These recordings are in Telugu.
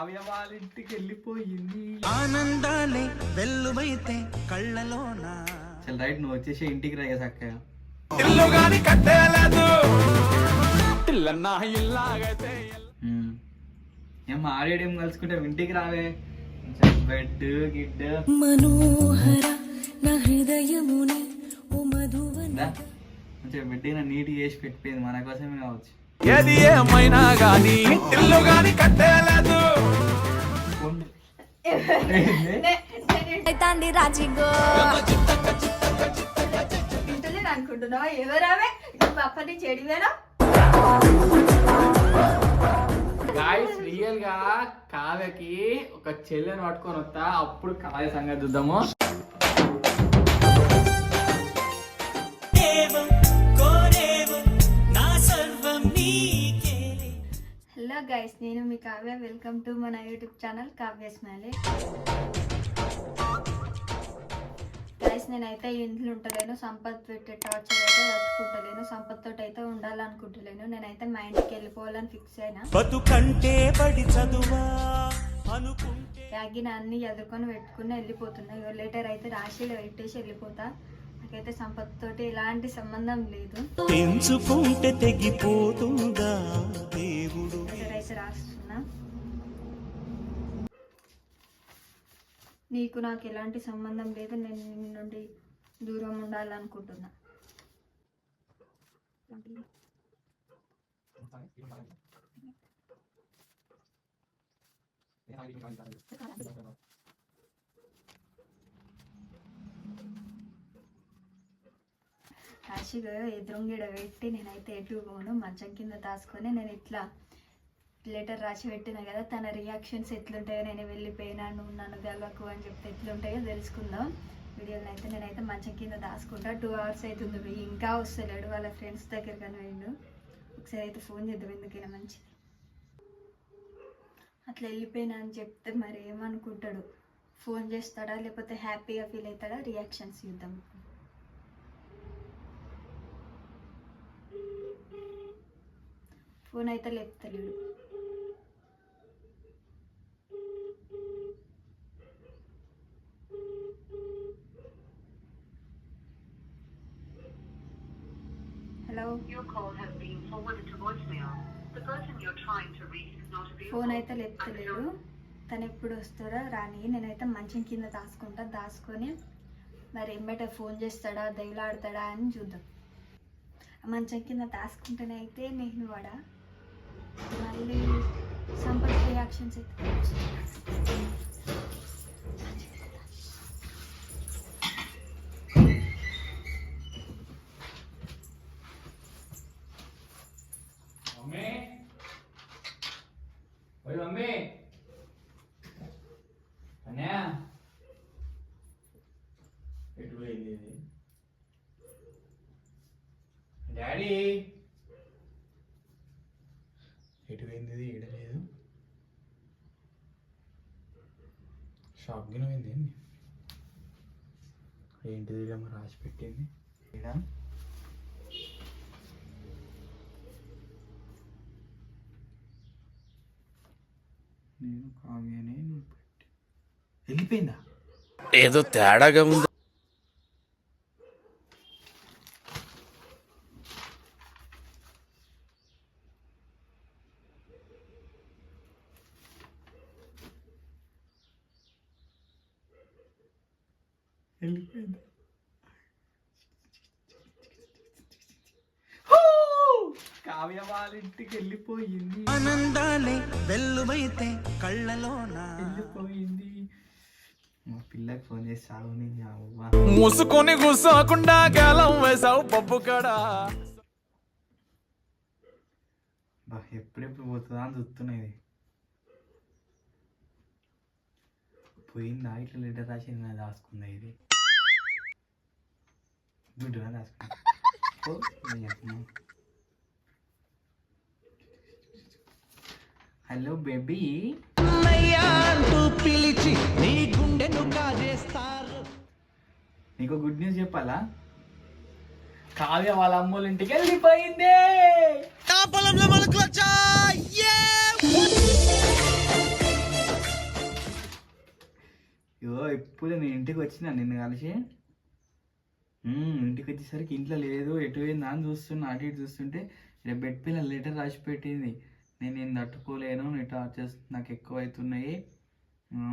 కావ్య వాళ్ళ ఇంటికి వెళ్ళిపోయింది. ఆనందాలే వెల్లువైతే కళ్ళలోన. చల్ రైట్ నువ్వు వచ్చేసి ఇంటికి రా చక్కగా ఇల్లు గాని కట్టేలేదు ఇల్లన్నా ఇల్లాగైతే. ఏం ఆడేడేం కలుసుకుంటే ఇంటికి రావే. బెడ్ గిడ్ మనోహర నా హృదయముని ఓ మధువన. మంచిగా బిడ్డ నీట్ చేసి పెట్టిపోయింది మన కోసమే కావచ్చు. ఏది ఏమైనా గాని ఇల్లు గాని కట్టేలేదు రాజిగో? అనుకుంటున్నావా ఎవరావే పప్పని చెడివేనా గాయస్ రియల్గా కావ్యకి ఒక చెల్లెని పట్టుకొని వస్తా. అప్పుడు కావ్య సంగతి చూద్దాము. గైస్ నేను మీ కావ్య. వెల్కమ్ టు మన YouTube channel Kavya Smiley guys నేనైతే ఇంట్లో ఉంటలేను సంపత్ పెట్టే టార్చర్ అయితే వెతుకుంటలేను సంపత్ తోటి అయితే ఉండాలనుకుంటలేను. నేనైతే మా ఇంటికి వెళ్ళిపోవాలని ఫిక్స్ అయినా. బతుకంటే పడి చదువా అనుకుంటే బ్యాగ్ అన్ని ఎదుర్కొని పెట్టుకుని వెళ్ళిపోతున్నా. లెటర్ అయితే రాసి పెట్టేసి వెళ్ళిపోతా. నాకైతే సంపత్ తోటి ఎలాంటి సంబంధం లేదు. ఎంచుకుంటే తెగిపోతుందా దేవుడు? అయితే రాస్తున్నా. నీకు నాకు ఎలాంటి సంబంధం లేదు నేను నీ నుండి దూరం ఉండాలనుకుంటున్నా. రాశిగా ఎదురుంగిడ పెట్టి నేనైతే ఎటు పోను మంచం కింద దాసుకొని నేను ఇట్లా లెటర్ రాసి పెట్టిన కదా తన రియాక్షన్స్ ఎట్లుంటాయో నేను వెళ్ళిపోయినాను నన్ను గెలవకు అని చెప్తే ఎట్లుంటాయో తెలుసుకుందాం. వీడియోని అయితే నేనైతే మంచం కింద దాచుకుంటా టూ అవర్స్ అవుతుంది పోయి ఇంకా వస్తలేడు వాళ్ళ ఫ్రెండ్స్ దగ్గర కానీ వెళ్ళు. ఒకసారి అయితే ఫోన్ చేద్దాం ఎందుకైనా మంచిది. అట్లా వెళ్ళిపోయినా అని చెప్తే మరి ఏమనుకుంటాడు? ఫోన్ చేస్తాడా లేకపోతే హ్యాపీగా ఫీల్ అవుతాడా? రియాక్షన్స్ చూద్దాం. Reach is not available. Phone అయితే లేపుతలేడు తను ఎప్పుడు వస్తారో రాని నేనైతే మంచం కింద దాచుకుంటా దాచుకొని మరి ఎంబట ఫోన్ చేస్తాడా దైలాడతాడా అని చూద్దాం. మంచం కింద దాచుకుంటేనే అయితే నేను వాడ? మళ్ళీ సంపత్ రియాక్షన్స్ అయితే మమ్మీ ఓయ్ మమ్మీ అన్నయ్య ఎటు పోయింది ఇది డాడీ ఎటు పోయింది ఇది ఈడ లేదు షాప్కి పోయింది ఏంది ఏంటిది ఏమో రాసి పెట్టింది నేను కావ్యనే పెట్టి. వెళ్ళిపోయిందా? ఏదో తేడాగా ఉంది. వెళ్ళిపోయిందా కావ్య వాళ్ళ ఇంటికి వెళ్ళిపోయింది. ఆనందాలే వెల్లువైతే కళ్ళలోన. వెళ్ళిపోయింది. మా పిల్లకి ఫోన్ చేసి సాగు నేను అవ్వ మూసుకొని కూసోకుండా గాలం వేసావు పప్పు కడా. బా ఎప్పుడెప్పుడు పోతుందా అని చూస్తున్నది పోయిందా? ఇట్లా లెటర్ రాసి నా దాచుకుందా ఇది. గుడ్డుగా దాచుకుందా ఓ, నీ అమ్మ. హలో బేబీ అంటూ పిలిచి నీ గుండెను కాజేస్తారు నీకు గుడ్ న్యూస్ చెప్పాలా? కావ్య వాళ్ళ అమ్మోళ్ళ ఇంటికి వెళ్ళిపోయింది. పొలంలో వచ్చాయి ఎప్పుడు నేను ఇంటికి వచ్చిన నిన్ను కలిసి. ఇంటికి వచ్చేసరికి ఇంట్లో లేదు. ఎటు పోయింది అని చూస్తున్నా అటు ఇటు చూస్తుంటే రేపు బెడ్ పిల్ల లెటర్ రాసి పెట్టింది. నేను నేను తట్టుకోలేను నీ టార్చర్స్ నాకు ఎక్కువ అవుతున్నాయి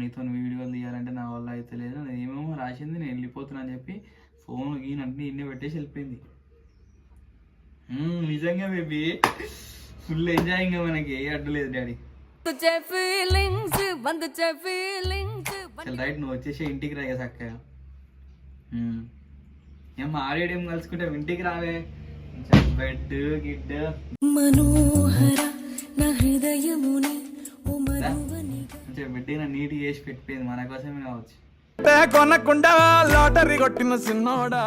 నీతో వీడియోలు తీయాలంటే నా వల్ల అయితే లేదు. ఏమేమో రాసింది నేను వెళ్ళిపోతున్నా అని చెప్పి ఫోన్ గీన్ నిన్నే పెట్టేసి వెళ్ళిపోయింది. నిజంగా బేబీ ఫుల్ ఎంజాయింగ్ మనకి. ఏ అడ్డు లేదు డాడీ. రైట్ నువ్వు వచ్చేసి ఇంటికి రాయ చక్కగా. ఏం ఆడేడేం కలుసుకుంటే ఇంటికి రావే. బెడ్ గిడ్ మనోహర నా హృదయముని ఓ మధువనిగా కొంచెం బెడ్ నీట్ చేసి పెట్టిపోయింది మన కోసమే కావచ్చు. కొనకుండా లాటరీ కొట్టిన సిన్నోడా.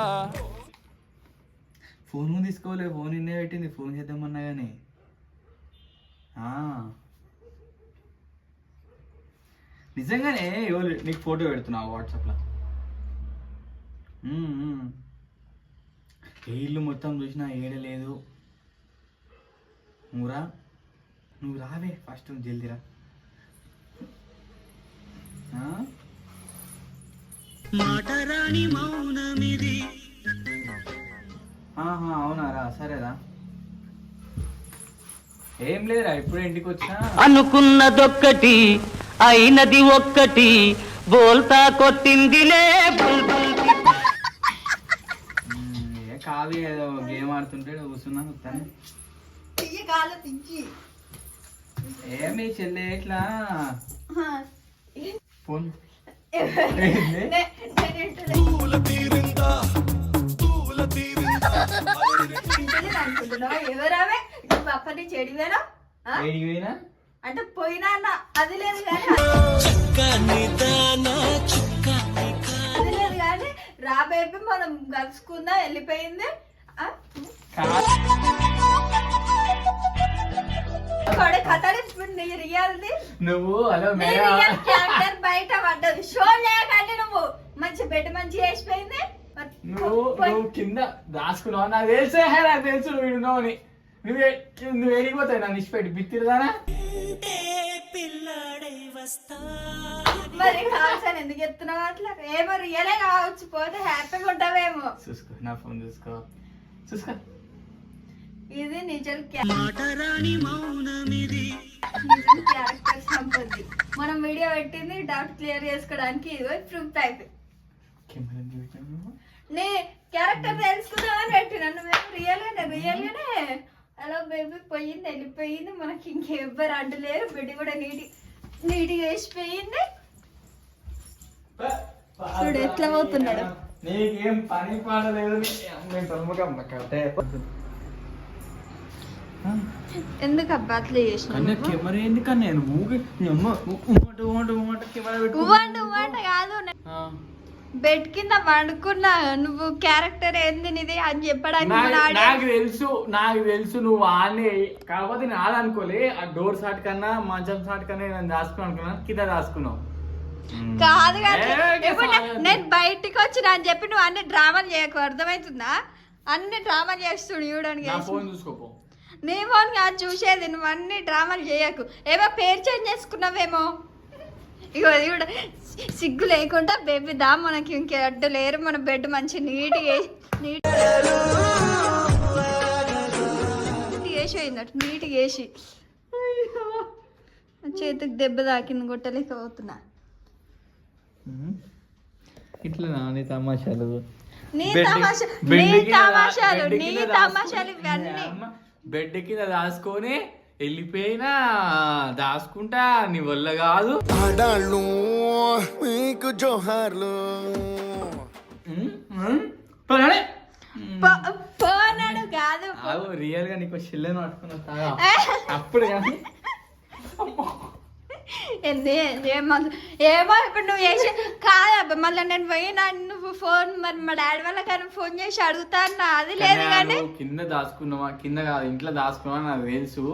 ఫోన్ తీసుకోలే ఫోన్ ఇన్నే పెట్టింది ఫోన్ చేద్దామన్నా కానీ ఆ. నిజంగానే నీకు ఫోటో పెడుతున్నావు వాట్సాప్లో? ఇల్లు మొత్తం చూసినా ఏడలేదు నువ్వురా నువ్వు రావే ఫస్ట్ నువ్వు జల్దీ రా. ఆ? ఆహా, అవునారా సరేరా. ఏం లేదురా ఇప్పుడే ఇంటికి వచ్చినా అనుకున్నదొక్కటి అయినది ఒక్కటి బోల్తా కొట్టిందిలే బుల్బుల్ కాదు ఏదో గేమ్ ఆడుతుంటే కూర్చున్నా వస్తాను ఏమి చెల్లె ఎట్లా ఫోన్. ఎవరావే అప్పటి ఏడికి పోయినా అంటే పోయినా అన్న. అది లేదు కానీ కానీ రాబేబీ మనం కలుసుకుందా వెళ్ళిపోయింది. నువ్వు హలో బయట పడ్డది. షో లేకండి నువ్వు. మంచి బెడ్ మంచి వేసిపోయింది నువ్వు నువ్వు కింద దాచుకున్నావు. నాకు తెలుసే నాకు తెలుసు నువ్వు ఉన్నావు అని. నువ్వు నువ్వు ఎడిగిపోతావు నన్ను ఇచ్చిపెట్టి. బిత్తిరుదానా మరి కావాల్సిన ఎందుకు ఎత్తున్నావు అట్లా ఏమో రియలే కావచ్చు. పోతే హ్యాపీగా ఉంటావేమో. చూసుకో నా ఫోన్ చూసుకో. చూసుకో. ఇది నిజం క్యారెక్టర్ సంపత్తి మనం వీడియో పెట్టింది డౌట్ క్లియర్ చేసుకోవడానికి ఇది ప్రూఫ్ టైప్? నీ క్యారెక్టర్ తెలుసుకుందామని పెట్టిన. నువ్వేమో రియల్ గానే రియల్ గానే అలా బేబీ పోయింది వెళ్ళిపోయింది. మనకి ఇంకెవ్వరు అడ్డు లేరు బిడ్డ కూడా నీటి నీటిగా వేసిపోయింది. చూడు ఎట్లా పోతున్నాడు. నీకేం పని పాడలేదు నేను కట్టే ఎందుకు అబ్బా అట్లా చేసిన నేను ఊగి కాదు. బెడ్ కింద వండుకున్నా నువ్వు క్యారెక్టర్ ఏంది నీది అని చెప్పడానికి నాకు తెలుసు నాకు తెలుసు నువ్వు ఆనే కాకపోతే నాది అనుకోలే ఆ డోర్ షాట్ కన్నా మంచం షాట్ కన్నా నేను దాచుకున్నాను అనుకున్నాను. కింద దాచుకున్నావు. కాదు ఇప్పుడు. నేను బయటికి వచ్చిన అని చెప్పి నువ్వు అన్ని డ్రామాలు చేయకు అర్థమవుతుందా? అన్ని డ్రామాలు చేస్తుడు చూడడానికి నా ఫోన్ కాదు చూసేది నువ్వు అన్ని డ్రామాలు చేయకు. ఏమో పేరు చేంజ్ చేసుకున్నావేమో. ఇగో కూడా సిగ్గు లేకుండా బేబీ దా మనకి ఇంకే అడ్డు లేరు మన బెడ్ మంచి నీట్గా నీట్ వేసి అయిందట నీట్గా వేసి. చేతికి దెబ్బ తాకింది కొట్టలేకపోతున్నా. ఇట్లా నాని తమాషాలు. నీ బెడ్- తమాషా బెడ్ నీ కింద తమాషాలు నీ తమాషాలు దాచుకొని- ఇవన్నీ. అమ్మ, బెడ్ కింద దాచుకొని వెళ్ళిపోయినా దాచుకుంటా నీ వల్ల కాదు. ఆడాళ్ళు మీకు జోహార్లు. పోనాడే. కాదు రియల్గా నీకు చెల్లెని పట్టుకుని వస్తాగా అప్పుడు కానీ. ఏంది ఏమో ఏమో ఇప్పుడు నువ్వు చేసి కాదబ్బా మళ్ళీ నేను పోయినా నువ్వు ఫోన్ మరి మా డాడీ వాళ్ళ కానీ ఫోన్ చేసి అడుగుతా అన్నా అది లేదు కానీ. కింద దాచుకున్నావా కింద కాదు ఇంట్లో దాచుకున్నావా నాకు తెలుసు.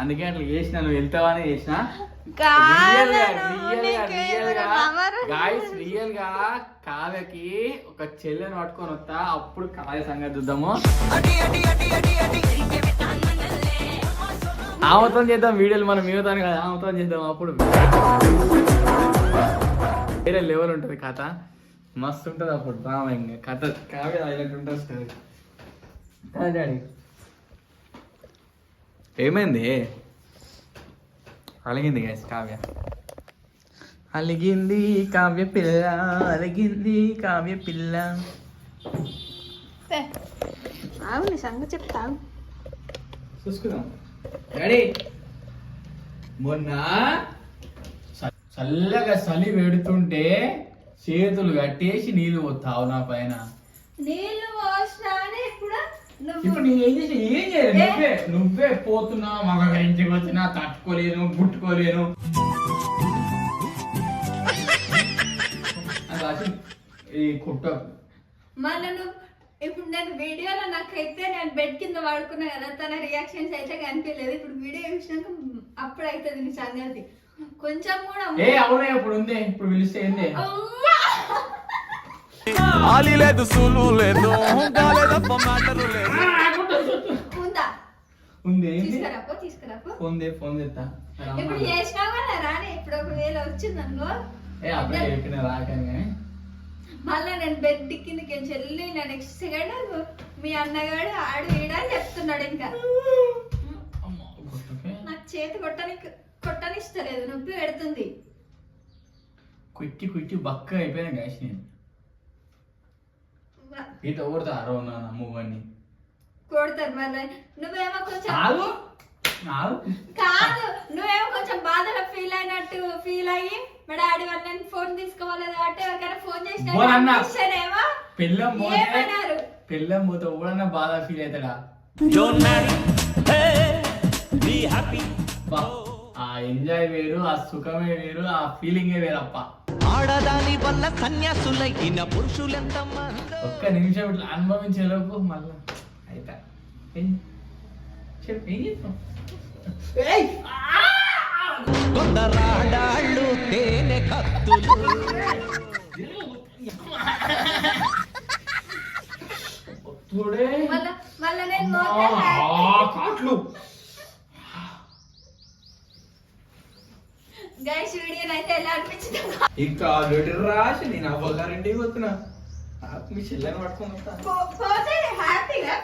అందుకే అట్లా చేసిన నువ్వు చేసిన. కాదు ఏమైనా పవర్ గాయస్ రియల్గా. కావ్యకి ఒక చెల్లెని పట్టుకొని వస్తా అప్పుడు కావ్య సంగతి చూద్దాము. ఆమెతో చేద్దాం వీడియోలు మనం మీతో కదా ఆమెతో చేద్దాం అప్పుడు. వేరే లెవెల్ ఉంటుంది కథ. మస్తు ఉంటుంది అప్పుడు డ్రామా ఇంకా. కథ కావ్య హైలైట్ ఉంటుంది స్టోరీ కదా డాడీ. ఏమైంది? అలిగింది గ్యాస్ కావ్య. అలిగింది కావ్య పిల్ల అలిగింది కావ్య పిల్ల. అవును సంగతి చెప్తావు. చూసుకుందాం. డాడీ మొన్న చల్లగా చలి పెడుతుంటే చేతులు కట్టేసి నీళ్ళు పోతావు నా పైన. పోసినానే ఇప్పుడు ఇప్పుడు నువ్వు నేను ఏం చేసి? ఏం చేయలేదు నువ్వే నువ్వే పోతున్నా మగ ఇంటికి వచ్చినా తట్టుకోలేను గుట్టుకోలేను ఈ కుట్ట. మళ్ళీ నువ్వు ఇప్పుడు నేను వీడియోలో నాకైతే నేను బెడ్ కింద వాడుకున్నా కదా తన రియాక్షన్స్ అయితే కనిపించలేదు. ఇప్పుడు వీడియో చూసినాక అప్పుడు అవుతుంది నీ సంగతి కొంచెం కూడా ఏ అవునా ఇప్పుడు ఉంది ఇప్పుడు పిలిస్తే ఏంది? అమ్మా! ఆలి లేదు సూలు లేదు కాలేదప్ప మ్యాటరు లేదు. ఉందా? ఉంది ఏంది? తీసుకురాపో తీసుకురాపో ఫోన్ దే ఫోన్ చేస్తా. ఇప్పుడు చేసినావు? కదా రాని ఇప్పుడు ఒకవేళ వచ్చింది అనుకో ఏ అప్పుడే చెప్పిన రాకాను. కానీ మళ్ళీ నేను బెడ్ కిందకి వెళ్ళి నా నెక్స్ట్ సెకండ్ మీ అన్నగాడు ఆడు ఈడ చెప్తున్నాడు ఇంకా. నాకు చేతి కొట్టని కొట్టనిస్తలేదు నొప్పి పెడుతుంది. కుట్టి కుట్టి బక్క అయిపోయినా గాయస్ నేను. ఇటు ఊరుతా అరవనా నమ్మువని కొడతారు మళ్ళీ. నువ్వేమో కొంచెం కాదు నువ్వేమో కొంచెం బాధలో ఫీల్ అయినట్టు ఫీల్ అయ్యి మా డాడీ వాళ్ళని ఫోన్ తీసుకోవాలి కాబట్టి ఎవరికైనా ఫోన్ పెళ్ళం పోతే ఏమన్నారు? పెళ్ళం పోతే ఊడన్నా బాధ ఫీల్ అవుతాడా? Don't worry hey be happy బా, ఆ ఎంజాయ్ వేరు ఆ సుఖమే వేరు ఆ ఫీలింగే వేరప్ప. ఆడదాని వల్ల సన్యాసులైన పురుషులెంతమంది ఒక్క నిమిషం ఇట్లా అనుభవించే లోపు మళ్ళా అయితే. చెప్పు ఏం ఏయ్! కొందరాడాళ్ళు తేనె కత్తులు. కాట్లు. ఇంకా ఆల్రెడీ రాసి నేను అవ్వగారింటికి వస్తున్నా మీ చెల్లెని పట్టుకొని వస్తా పో- పోతే హ్యాపీగా?